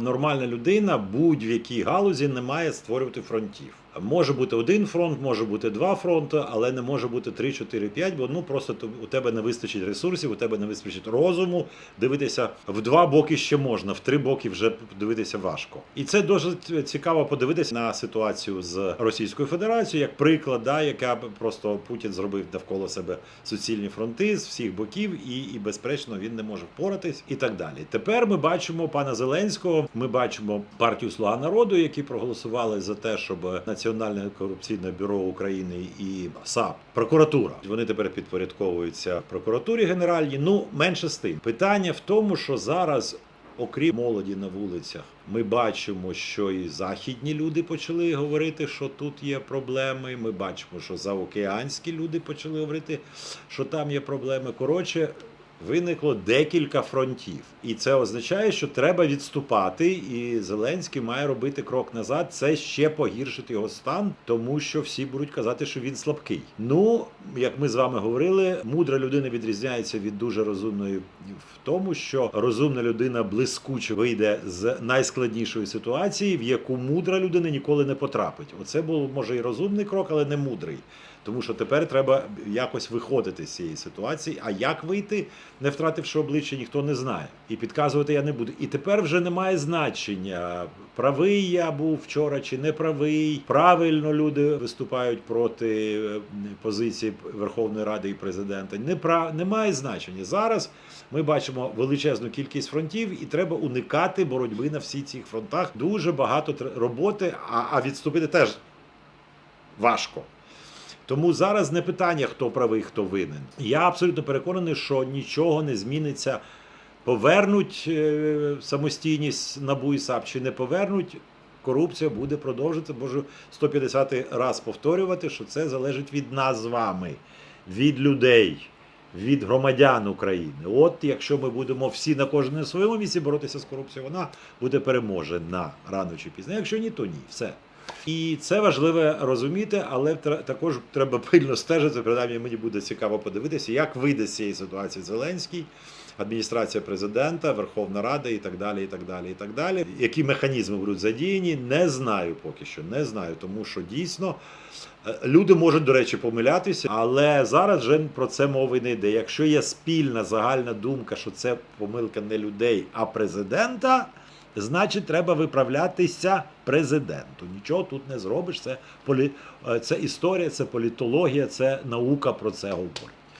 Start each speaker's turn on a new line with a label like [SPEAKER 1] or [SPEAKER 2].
[SPEAKER 1] Нормальна людина будь-в-якій галузі не має створювати фронтів. Може бути один фронт, може бути два фронти, але не може бути 3, 4, 5, бо ну просто то- у тебе не вистачить ресурсів, у тебе не вистачить розуму. Дивитися в два боки ще можна, в три боки вже дивитися важко. І це дуже цікаво подивитися на ситуацію з Російською Федерацією, як приклад, да, яка просто Путін зробив навколо себе суцільні фронти з всіх боків, і, і безперечно він не може впоратись, і так далі. Тепер ми бачимо пана Зеленського. Ми бачимо партію Слуга народу, які проголосували за те, щоб Національне корупційне бюро України і САП, прокуратура. Вони тепер підпорядковуються прокуратурі генеральній. Ну менше з тим. Питання в тому, що зараз. Окрім молоді на вулицях, ми бачимо, що і західні люди почали говорити, що тут є проблеми. Ми бачимо, що заокеанські люди почали говорити, що там є проблеми. Коротше, виникло декілька фронтів, і це означає, що треба відступати. І Зеленський має робити крок назад. Це ще погіршить його стан, тому що всі будуть казати, що він слабкий. Ну, як ми з вами говорили, мудра людина відрізняється від дуже розумної в тому, що розумна людина блискуче вийде з найскладнішої ситуації, в яку мудра людина ніколи не потрапить. Оце був може і розумний крок, але не мудрий. Тому що тепер треба якось виходити з цієї ситуації. А як вийти, не втративши обличчя, ніхто не знає. І підказувати я не буду. І тепер вже немає значення, правий я був вчора чи не правий. Правильно люди виступають проти е, позиції Верховної Ради і президента. Непра... Немає значення. Зараз ми бачимо величезну кількість фронтів, і треба уникати боротьби на всіх цих фронтах. Дуже багато роботи, а відступити теж важко. Тому зараз не питання, хто правий, хто винен. Я абсолютно переконаний, що нічого не зміниться. Повернуть е, самостійність НАБУ і САП чи не повернуть. Корупція буде продовжувати. Можу 150 раз повторювати, що це залежить від нас з вами, від людей, від громадян України. От якщо ми будемо всі на на своєму місці боротися з корупцією, вона буде переможена рано чи пізно. Якщо ні, то ні. Все. І це важливо розуміти, але також треба пильно стежити. Принаймні мені буде цікаво подивитися, як вийде з цієї ситуації Зеленський, адміністрація президента, Верховна Рада і так далі. І так далі, і так далі. Які механізми будуть задіяні, не знаю поки що. Не знаю, тому що дійсно е, люди можуть, до речі, помилятися, але зараз вже про це мови не йде. Якщо є спільна загальна думка, що це помилка не людей, а президента. Значить, треба виправлятися президенту. Нічого тут не зробиш. Це полі... е, це історія, це політологія, це наука про це говорить.